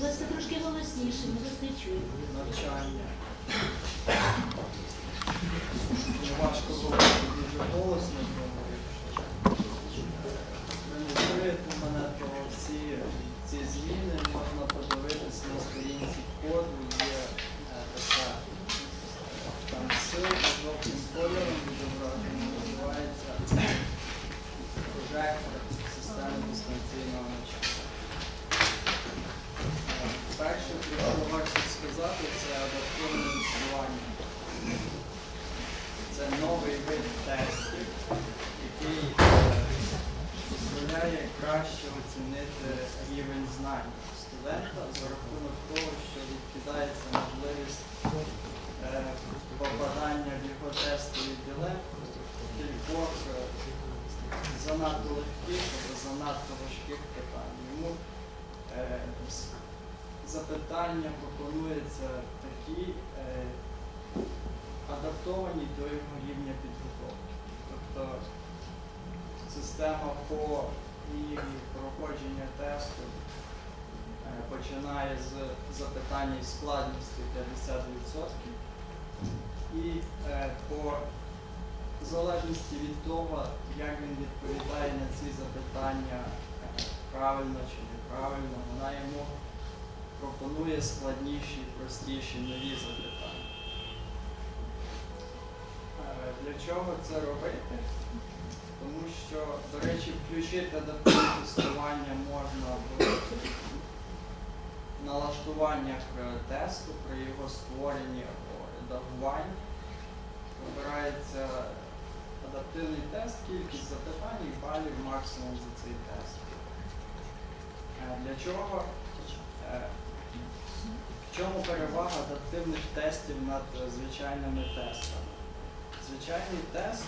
Будь ласка, трошки голосніше, ми вас не чуємо. навчання. Важко зробити дуже голосно, тому якщо маніпулюєте мене, то всі ці зміни можна подивитися на сторінці коду, є е, така е, там силка жовтим кольором відображена, називається прожектор системи дистанційного навчання. Перше, про що варто сказати, це адаптивне тестування. Це новий вид тестів, який е, дозволяє краще оцінити рівень студента за рахунок того, що відкидається можливість е, попадання в його тестові ділем кількох е, занадто легких або занадто важких питань. Йому е, запитання пропонуються такі адаптовані до його рівня підготовки. Тобто система по мірі проходження тесту починає з запитання із складністю 50% і е, по залежності від того, як він відповідає на ці запитання е, правильно чи неправильно, вона йому пропонує складніші, простіші, нові запитання. Е, Для чого це робити? Тому що, до речі, включити адаптивне тестування можна в налаштуваннях е, тесту при його створенні або редагуванні. Вибирається адаптивний тест, кількість запитань і балів максимум за цей тест. Е, Для чого? Е, В чому перевага адаптивних тестів над звичайними тестами? Звичайний тест,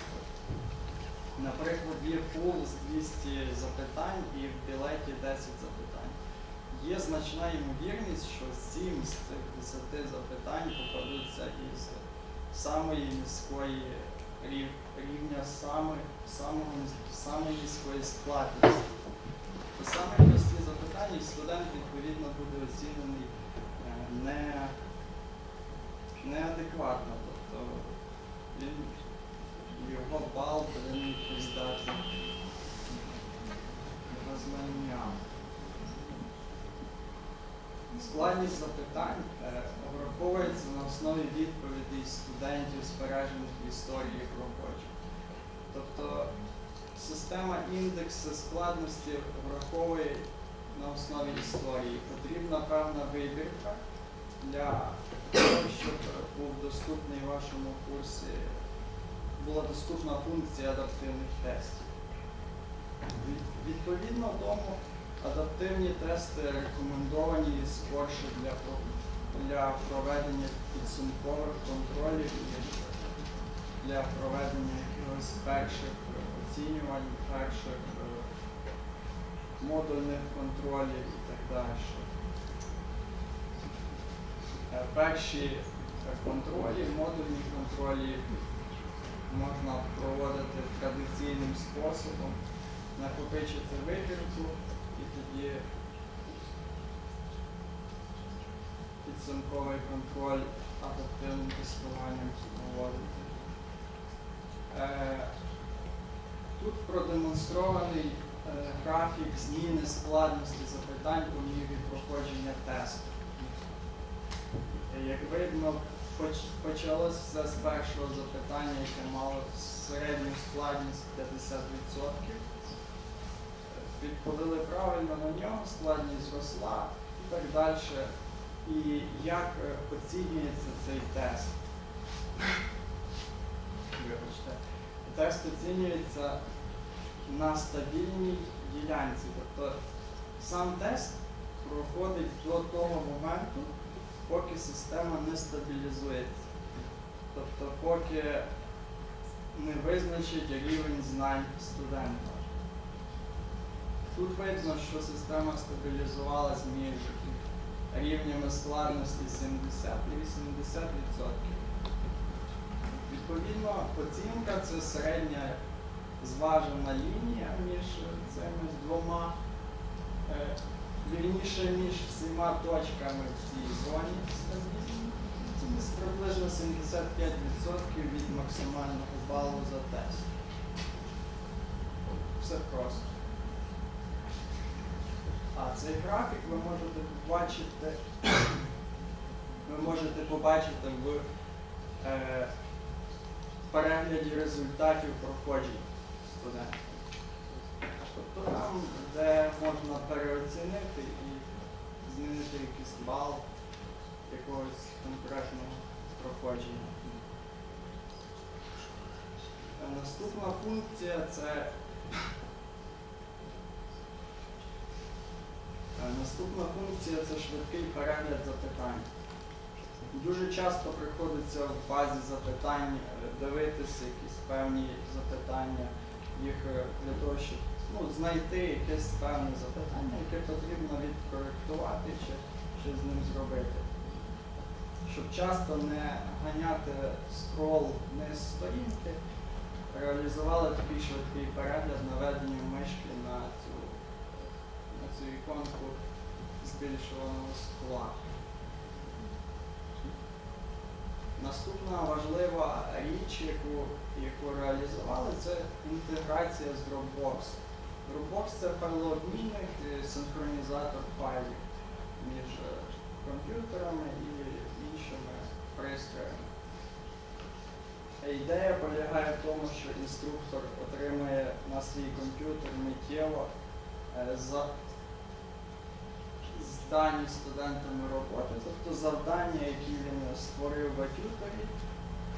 наприклад, є пул з 200 запитань і в білеті 10 запитань. Є значна ймовірність, що 7 з цих 10 запитань попадуться із самої низької рів- рівня саме, самого, самої низької складності. То саме прості запитання, студент відповідно буде оцінений е, не, неадекватно. Тобто він, його бал відповідати його знанням. Складність запитань е, враховується на основі відповідей студентів, збережених в історії робочих. Тобто система індексу складності враховує на основі історії. Потрібна певна вибірка для того, щоб був доступний вашому курсі, була доступна функція адаптивних тестів. Від- Відповідно тому адаптивні тести рекомендовані скорше для, для проведення підсумкових контролів і для проведення якихось перших оцінювань, перших е, модульних контролів і так далі. Е, Перші е, контролі, модульні контролі можна проводити традиційним способом, накопичити вибірку і тоді підсумковий контроль адаптивним тестуванням проводити. Е, Тут продемонстрований е, графік зміни складності запитань по мірі проходження тесту. Е, Як видно, поч- почалося все з першого запитання, яке мало середню складність 50%. Відповіли правильно на нього, складність зросла і так далі. І як е, оцінюється цей тест? Вибачте. Тест оцінюється на стабільній ділянці. Тобто сам тест проходить до того моменту, поки система не стабілізується. Тобто, поки не визначить рівень знань студента. Тут видно, що система стабілізувалась між рівнями складності 70 і 80%. Відповідно, оцінка це середня зважена лінія між цими двома е, найвільніше між всіма точками в цій зоні стабільні. Приблизно 75% від максимального балу за тест. Все просто. А цей графік ви можете побачити, ви можете побачити в е, перегляді результатів проходження студентів. Тобто там, де можна переоцінити і змінити якийсь бал якогось конкретного проходження. Е, Наступна функція це Наступна функція це швидкий перегляд запитань. Дуже часто приходиться в базі запитань дивитися якісь певні запитання, їх е, для того, щоб ну, знайти якесь певне запитання, яке потрібно відкоректувати чи щось з ним зробити. Щоб часто не ганяти скрол вниз сторінки, реалізували такий швидкий перегляд наведенням мишки на цю, на цю іконку збільшуваного скла. Наступна важлива річ, яку, яку реалізували, це інтеграція з Dropbox. Dropbox це файлообмінник, і синхронізатор файлів між е, комп'ютерами і іншими пристроями. Е, Ідея полягає в тому, що інструктор отримує на свій комп'ютер миттєво за здані студентами роботи, тобто завдання, які він створив в атюторі,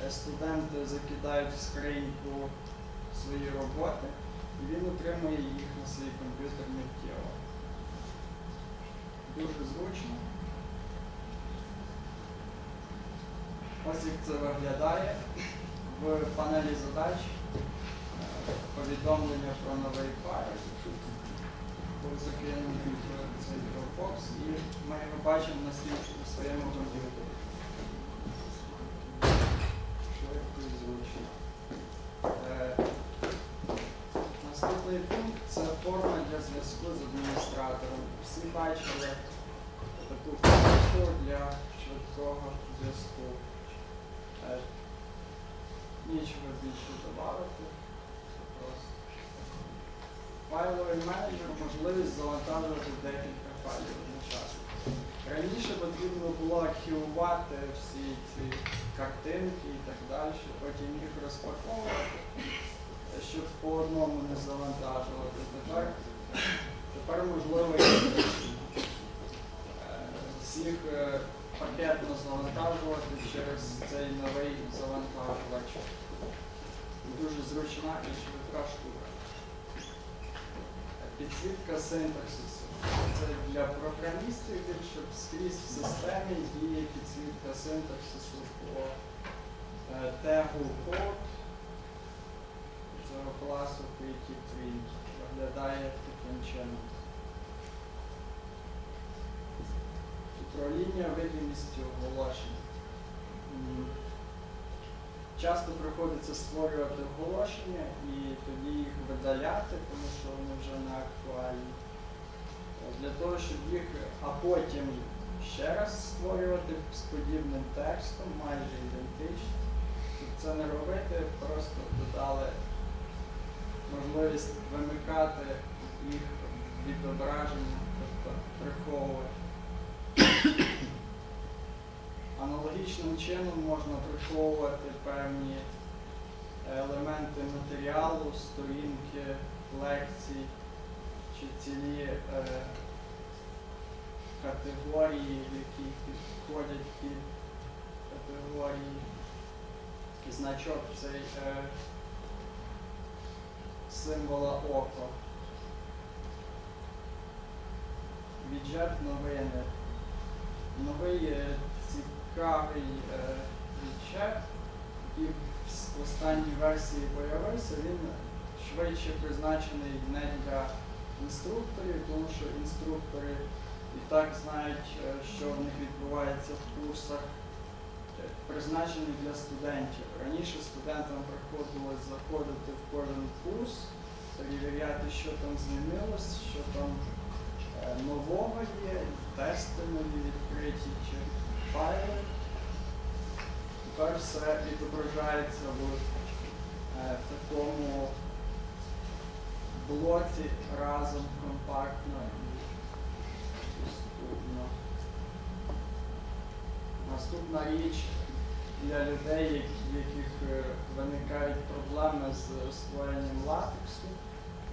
е, студенти закидають в скриньку свої роботи, і він отримує їх на свій комп'ютер миттєво. Дуже зручно. Ось як це виглядає. В панелі задач е, повідомлення про новий файл. Був закинений цей Dropbox і ми його бачимо на своєму комп'ютері. Наступний пункт це форма для зв'язку з адміністратором. Всі бачили таку форму для швидкого зв'язку. Нічого більше додати. Файловий менеджер можливість завантажувати декілька файлів одночасно. Раніше потрібно було архівувати всі ці картинки і так далі, потім їх розпаковувати, щоб по одному не завантажувати. Тепер, тепер можливо е, всіх е, пакетно завантажувати через цей новий завантажувач. Дуже зручна і швидка штука. Підсвітка синтаксису. Це для програмістів, щоб скрізь в системі діє підсвітка синтаксису по е, тегу код цього класу PayKeyPrint. Виглядає таким чином. Управління видимістю оголошень. Часто приходиться створювати оголошення і тоді їх видаляти, тому що вони вже не актуальні. Для того, щоб їх, а потім ще раз створювати з подібним текстом, майже ідентично. Щоб це не робити, просто додали можливість вимикати їх відображення, тобто приховувати. Аналогічним чином можна приховувати певні елементи матеріалу, сторінки, лекцій чи цілі е, категорії, які підходять під категорії. Значок цей е, символа око. Віджет новини. Новий е, цікавий е, відчеп, який в останній версії появився, він швидше призначений не для інструкторів, тому що інструктори і так знають, е, що в них відбувається в курсах, Е, призначений для студентів. Раніше студентам приходилось заходити в кожен курс, перевіряти, що там змінилось, що там нового тести нові відкриті файли. Тепер все відображається в е, такому блоці разом компактно і доступно. Наступна річ для людей, в яких е, виникають проблеми з створенням латексу,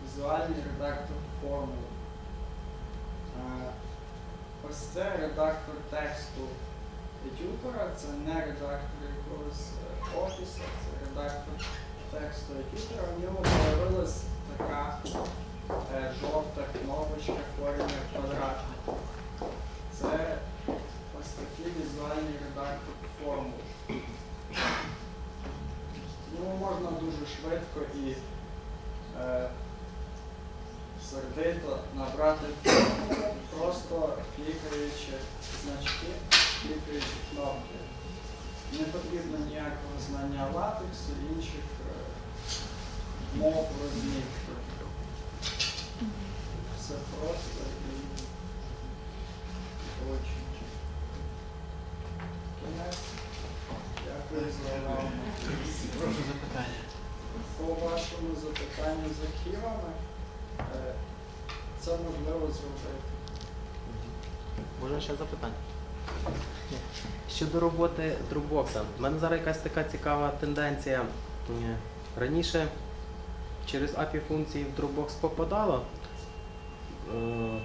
візуальний редактор формул. Е, Ось це редактор тексту Етюпера, це не редактор якогось е, офісу, це редактор тексту Етюпера. В ньому з'явилась така е, жовта кнопочка корення квадратних. Це ось такий візуальний редактор формул. Ну, можна дуже швидко і е, сердито набрати формулу, просто клікаючи значки, клікаючи кнопки. Не потрібно ніякого знання латексу, інших е, мов розмітки. Все просто і. Кінець. Дякую за увагу. Прошу запитання. По вашому запитанню з архівами, е, це можливо зробити. Можна ще запитання? Щодо роботи Dropbox, в мене зараз якась така цікава тенденція. Е, Раніше через API функції в Dropbox попадало. Е,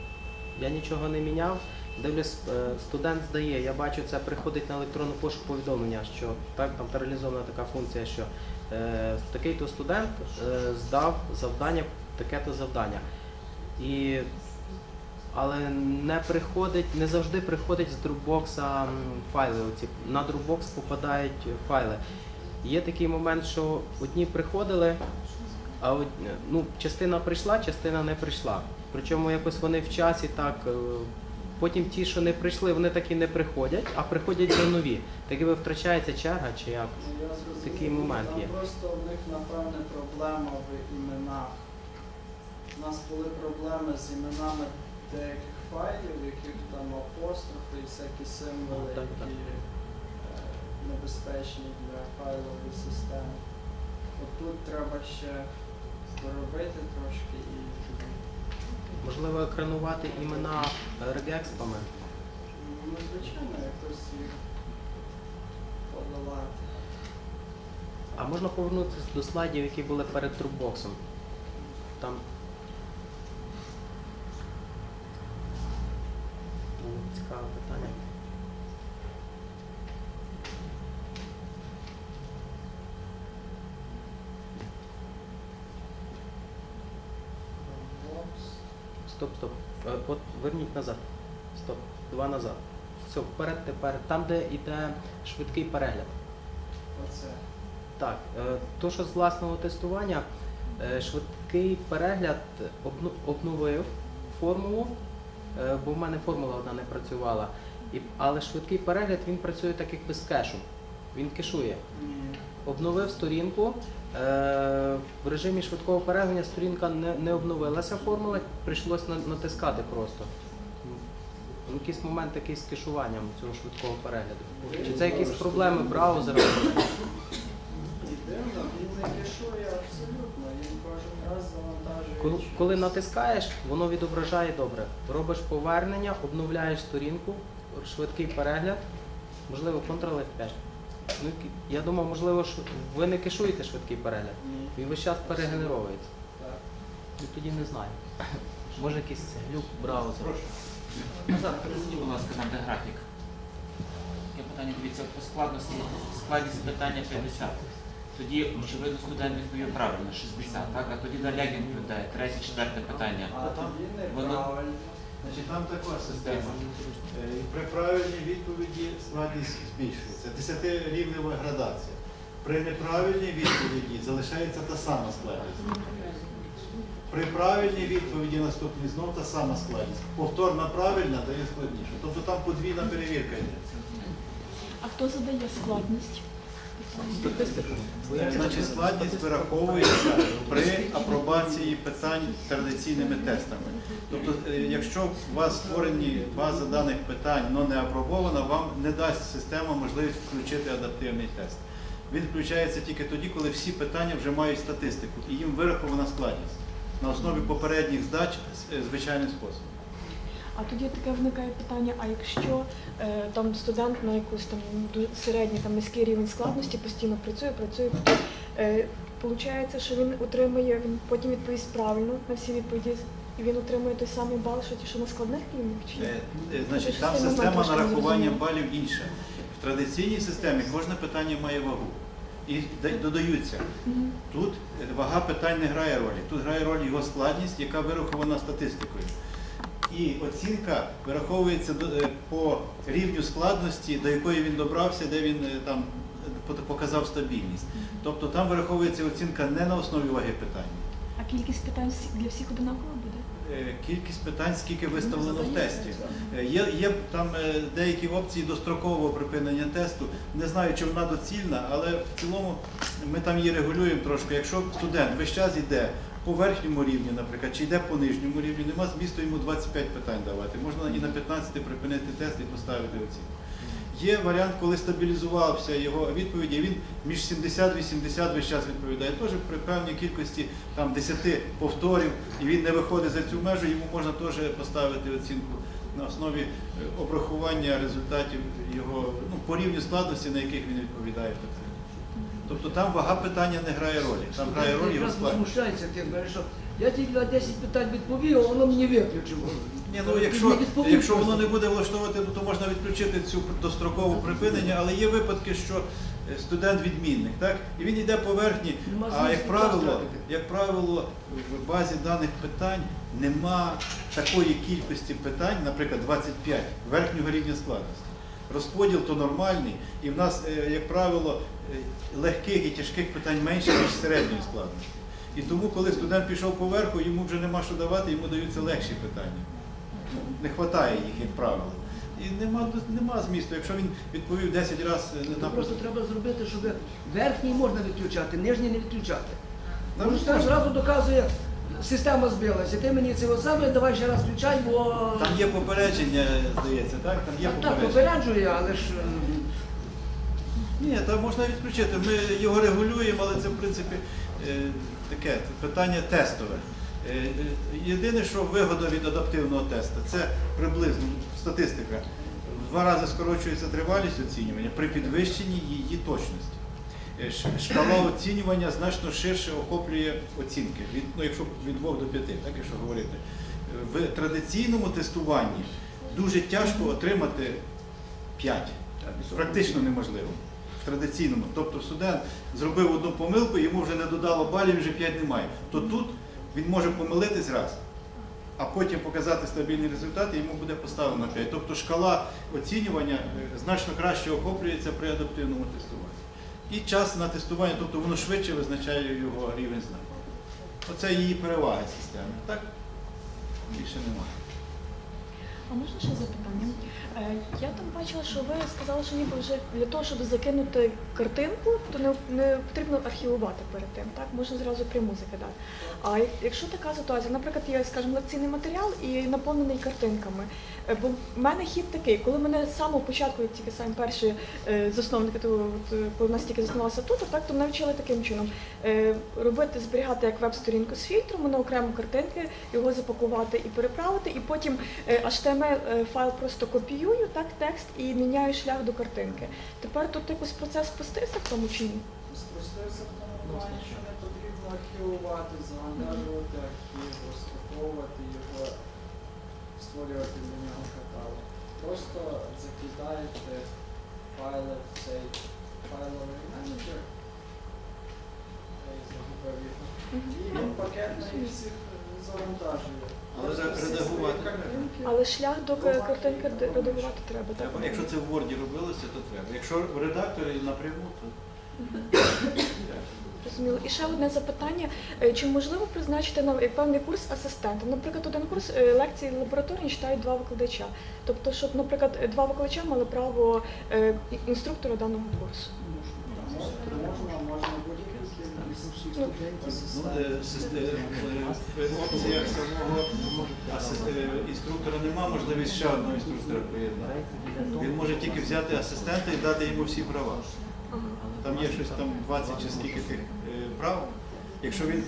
Я нічого не міняв. Дивлюсь, е, студент здає, я бачу, це приходить на електронну пошту повідомлення, що так, там реалізована така функція, що е, такий-то студент е, здав завдання, таке-то завдання. І але не приходить, не завжди приходить з Dropbox файли. Оці. На Dropbox попадають файли. Є такий момент, що одні приходили, а од... ну, частина прийшла, частина не прийшла. Причому якось вони в часі так. е, Потім ті, що не прийшли, вони так і не приходять, а приходять вже нові. Так якби втрачається черга чи як. Я. Такий момент є. просто в них, напевне, проблема в іменах. У нас були проблеми з іменами деяких файлів, в яких там апострофи і всякі символи, Так, так. які е, небезпечні для файлової системи. От тут треба ще доробити трошки і Можливо, екранувати імена регекспами. ну, звичайно якось їх подолати. А можна повернутися до слайдів, які були перед Dropbox? Там було цікаве питання. Бокс. Стоп, стоп. Е, От верніть назад. Стоп. Два назад. Все, вперед тепер. Там, де йде швидкий перегляд. Оце. Так, е, то, що з власного тестування, е, швидкий перегляд обновив формулу, е, бо в мене формула одна не працювала. Але швидкий перегляд він працює так, як без кешу. Він кешує. Обновив сторінку. Е, в режимі швидкого перегляду сторінка не, не обновилася формула, прийшлось на- натискати просто. Якийсь момент такий з кешуванням цього швидкого перегляду. Чи це якісь проблеми браузера? Коли, коли натискаєш, воно відображає добре. Робиш повернення, обновляєш сторінку, швидкий перегляд, можливо, Ctrl F5. Ну, я думав, можливо, ш- ви не кешуєте швидкий перегляд. Ні. Він весь час перегенеровується. Так. І тоді не знаю. Може якийсь глюк браузера. Назад, перезвоніть, будь ласка, там де графік. Є питання, дивіться, по складності, складність питання 50. Тоді, очевидно, студент відповів правильно, 60, так? А тоді він відповідає, третє, четверте питання. А тоді воно- неправильно. Значить, там така система. Е, При правильній відповіді складність збільшується. Десятирівнева градація. При неправильній відповіді залишається та сама складність. При правильній відповіді наступній знов та сама складність. Повторна правильна дає складніше. Тобто там подвійна перевірка йде. А хто задає складність? Значить, складність вираховується при апробації питань традиційними тестами. Тобто, е, якщо у вас створені база даних питань, але не апробована, вам не дасть система можливість включити адаптивний тест. Він включається тільки тоді, коли всі питання вже мають статистику і їм вирахована складність на основі попередніх здач е, звичайним способом. А тоді таке виникає питання: а якщо е, там студент на якусь там середній там низький рівень складності постійно працює, працює, е, Получається, що він отримує, він потім відповість правильно на всі відповіді, і він отримує той самий бал, що ті, що на складних рівнях чи ні? Е, е, Значить, там система система нарахування балів інша. В традиційній системі кожне питання має вагу. І додаються. Тут е, вага питань не грає ролі. Тут грає роль його складність, яка вирахована статистикою. І оцінка вираховується е, по рівню складності, до якої він добрався, де він е, там е, показав стабільність. Тобто там вираховується оцінка не на основі ваги питань. А кількість питань для всіх одинакова буде? Кількість питань, скільки виставлено в тесті. Є, є там деякі опції дострокового припинення тесту. Не знаю, чи вона доцільна, але в цілому ми там її регулюємо трошки. Якщо студент весь час йде по верхньому рівні, наприклад, чи йде по нижньому рівню, нема змісту йому 25 питань давати. Можна і на 15 припинити тест і поставити оцінку. Є варіант, коли стабілізувався його відповіді, він між 70-80 весь час відповідає. Теж при певній кількості там 10 повторів, і він не виходить за цю межу, йому можна теж поставити оцінку на основі е, обрахування результатів його ну, по рівню складності, на яких він відповідає питанню. Тобто там вага питання не грає ролі, там грає роль його якраз складність. возмущається тим, що я тільки на 10 питань відповів, а воно мені виключило. Ні, ну якщо, якщо воно не буде влаштовувати, то можна відключити цю дострокове припинення, але є випадки, що е, студент відмінник, так? І він йде по верхні, Нема а як правило, як правило, в базі даних питань нема такої кількості питань, наприклад, 25 верхнього рівня складності. Розподіл то нормальний, і в нас, е, як правило, е, легких і тяжких питань менше, ніж середньої складності. І тому, коли студент пішов поверху, йому вже нема що давати, йому даються легші питання. Не вистачає їх, як правило. І нема, нема змісту. Якщо він відповів 10 разів на просто треба зробити, щоб верхній можна відключати, нижній не відключати. Тому що зразу доказує, система збилася. Ти мені це саме, давай ще раз включай, бо Там є попередження, здається, так? Там є так, попередження. попереджує, але ж е, Ні, там можна відключити. Ми його регулюємо, але це в принципі е, таке питання тестове. Е, е, Єдине, що вигода від адаптивного тесту, це приблизно статистика. В два рази скорочується тривалість оцінювання при підвищенні її точності. Е, Шкала оцінювання значно ширше охоплює оцінки, від, ну, якщо від 2 до 5, так, якщо говорити. Е, В традиційному тестуванні дуже тяжко отримати 5. Практично неможливо. В традиційному. Тобто студент зробив одну помилку, йому вже не додало балів, вже 5 немає. То тут він може помилитись раз, а потім показати стабільний результат, і йому буде поставлено 5. Тобто шкала оцінювання е, значно краще охоплюється при адаптивному тестуванні. І час на тестування, тобто воно швидше визначає його рівень знаку. Оце її перевага системи. Так? Більше немає. А можна ще запитання? Е, Я там бачила, що ви сказали, що ніби вже для того, щоб закинути картинку, то не, не потрібно архівувати перед тим, так? Можна зразу пряму закидати. А якщо така ситуація, наприклад, є, скажімо, лекційний матеріал і наповнений картинками. Е, Бо в мене хід такий, коли мене з самого початку, як тільки самі перші е, засновники, то коли в нас тільки заснувався тут, так то мене вчили таким чином робити, зберігати як веб-сторінку з фільтром на окремо картинки, його запакувати і переправити, і потім е, HTML е, файл просто копіюю, так, текст і міняю шлях до картинки. Тепер тут якось процес спустився в тому чи ні? Спростився в тому плані, що не потрібно архівувати, завантажувати архів, розпаковувати його, створювати для нього каталог. Просто закидаєте файли в цей файловий менеджер. Я загубив його. І він пакетно їх всіх завантажує. Але редагувати. Але шлях до картинки редагувати треба, так? Треба. Якщо це в Word робилося, то треба. Якщо в редакторі напряму, то Зрозуміло. І ще одне запитання: Е, чи можливо призначити на певний курс асистента? Наприклад, один курс е, лекції лабораторні читають два викладача. Тобто, щоб, наприклад, е, два викладача мали право е, інструктора даного курсу. Можна можна, можна Ну, е, е, В опціях самого е, інструктора нема можливість ще одного інструктора приєднати. Він може тільки взяти асистента і дати йому всі права. Там є щось там 20 чи скільки тих е, прав. Якщо він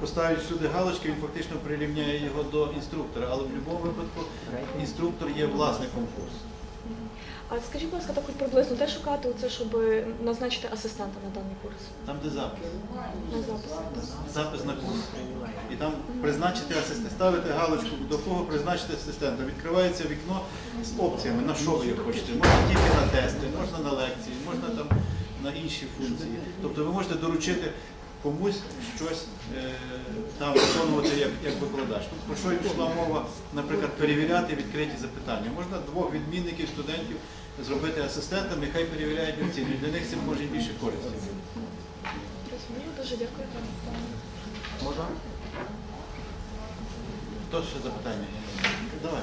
поставить всюди галочки, він фактично прирівняє його до інструктора, але в будь-якому випадку інструктор є власником курсу. А скажіть, будь ласка, так хоч приблизно де шукати оце, щоб назначити асистента на даний курс? Там, де запис. На запис. Запис на курс. І там призначити асистента, ставити галочку, до кого призначити асистента. Відкривається вікно з опціями, на що ви хочете. Можна тільки на тести, можна на лекції, можна там на інші функції. Тобто ви можете доручити комусь щось е, там виконувати як, як викладач. Тут про що й пішла мова, наприклад, перевіряти відкриті запитання. Можна двох відмінників, студентів зробити асистентами, хай перевіряють оцінюють. Для них це може більше користі. Розумію, дуже дякую. Можна? Хто ще запитання? Давай.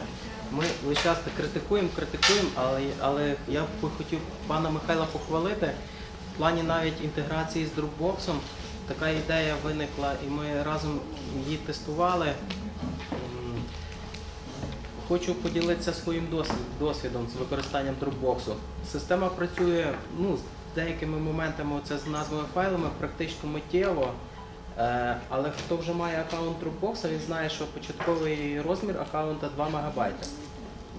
Ми весь час критикуємо, критикуємо, але, але я б хотів пана Михайла похвалити. В плані навіть інтеграції з Dropbox така ідея виникла, і ми разом її тестували. Хочу поділитися своїм досвідом з використанням Dropbox. Система працює ну, з деякими моментами, оце з назвами файлами, практично миттєво. Е, Але хто вже має аккаунт Dropbox, він знає, що початковий розмір аккаунта 2 МБ.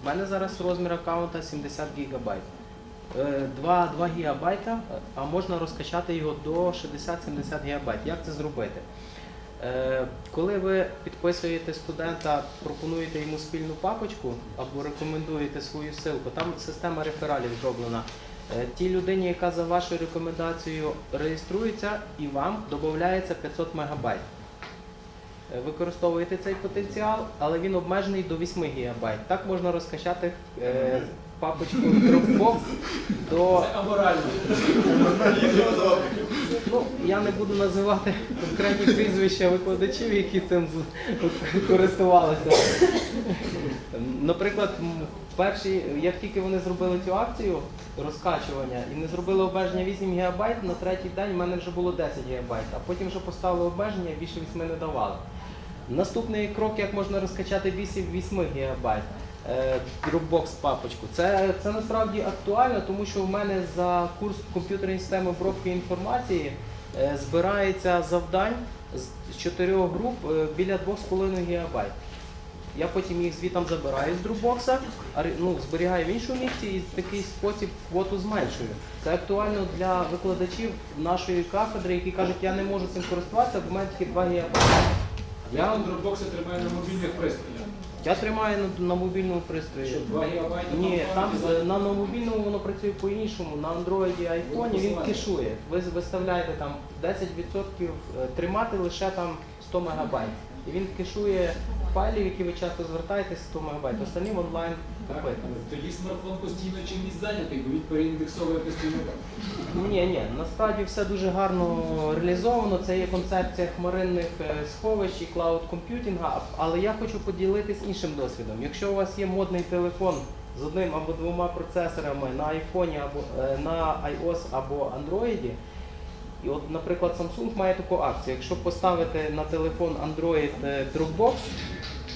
У мене зараз розмір аккаунта 70 ГБ. 2, 2 ГБ, а можна розкачати його до 60-70 ГБ. Як це зробити? Е, Коли ви підписуєте студента, пропонуєте йому спільну папочку або рекомендуєте свою ссылку, там система рефералів зроблена. Е, Тій людині, яка за вашою рекомендацією реєструється, і вам додається 500 МБ. Е, Використовуєте цей потенціал, але він обмежений до 8 ГБ. Так можна розкачати папочку Dropbox до Ну, я не буду називати конкретні прізвища викладачів, які цим користувалися. Наприклад, перші, як тільки вони зробили цю акцію розкачування і не зробили обмеження 8 ГБ, на третій день в мене вже було 10 ГБ, а потім вже поставили обмеження, більше 8 не давали. Наступний крок, як можна розкачати 8, 8 ГБ. Е, Dropbox папочку. Це, це насправді актуально, тому що в мене за курс комп'ютерної системи обробки інформації е, збирається завдань з чотирьох груп е, біля 2,5 ГБ. Я потім їх звітом забираю з Dropbox, ну, зберігаю в іншому місці і в такий спосіб квоту зменшую. Це актуально для викладачів нашої кафедри, які кажуть, я не можу цим користуватися, бо в мене тільки 2 ГБ. Я дропбокси тримаю на мобільних пристроях. Я тримаю на, на мобільному пристрої. Що 2 гігабайти Ні, там е, на, на мобільному воно працює по-іншому. На Android і iPhone він кешує. Ви виставляєте там 10% е, тримати лише там 100 МБ. І він кешує файлів, які ви часто звертаєтесь 100 МБ. Остальні в онлайн купити. тоді смартфон постійно чимось зайнятий, бо він переіндексовує постійно. Ні, ні, насправді все дуже гарно реалізовано. Це є концепція хмаринних е, сховищ і клауд комп'ютінга. Але я хочу поділитись іншим досвідом. Якщо у вас є модний телефон з одним або двома процесорами на айфоні або е, на iOS або Android, і от, наприклад, Samsung має таку акцію. Якщо поставити на телефон Android е, Dropbox,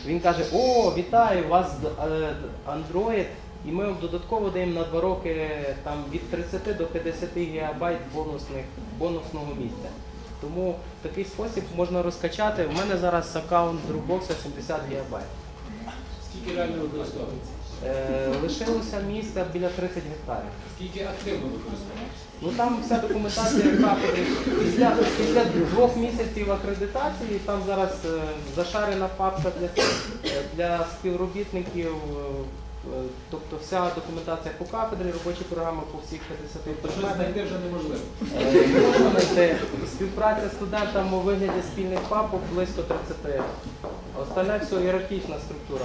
він каже: О, вітаю, у вас е, Android, і ми вам додатково даємо на 2 роки там, від 30 до 50 гігабайт бонусних, бонусного місця. Тому в такий спосіб можна розкачати. У мене зараз аккаунт Dropbox 70 гігабайт. Скільки реально використовується? Е, лишилося місця біля 30 гектарів. Скільки активно використовується? Ну там вся документація кафедри. Після, після двох місяців акредитації там зараз е, зашарена папка для, для співробітників. е, Тобто вся документація по кафедрі, робочі програми по всіх 50 Тобто щось предметах. знайти вже неможливо. Е, Можна знайти співпраця з студентами у вигляді спільних папок близько 30. Остальне все ієрархічна структура.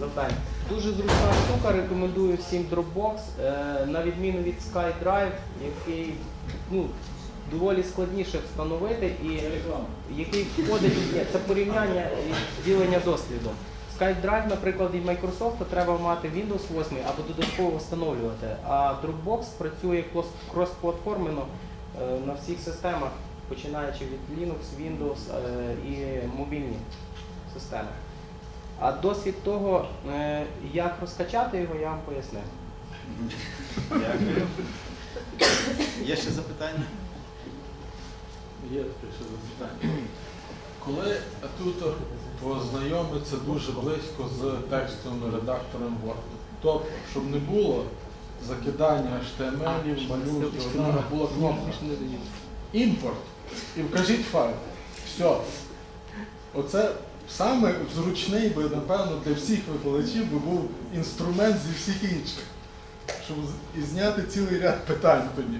Завдань. Дуже зручна штука, рекомендую всім Dropbox, е, на відміну від SkyDrive, який ну, доволі складніше встановити і який входить ні, це порівняння і ділення досліду. SkyDrive, наприклад, від Microsoft, треба мати Windows 8 або додатково встановлювати. А Dropbox працює крос- крос-платформено е, на всіх системах, починаючи від Linux, Windows е, і мобільні системи. А досвід того, е, як розкачати його, я вам пояснив. Дякую. Є ще запитання? Є ще запитання. Коли тутор познайомиться дуже близько з текстовим редактором Word, тобто, щоб не було закидання HTML, малюнків, була кнопка імпорт і вкажіть файл. Все. Оце саме зручний би, напевно, для всіх викладачів би був інструмент зі всіх інших, щоб і зняти цілий ряд питань тоді.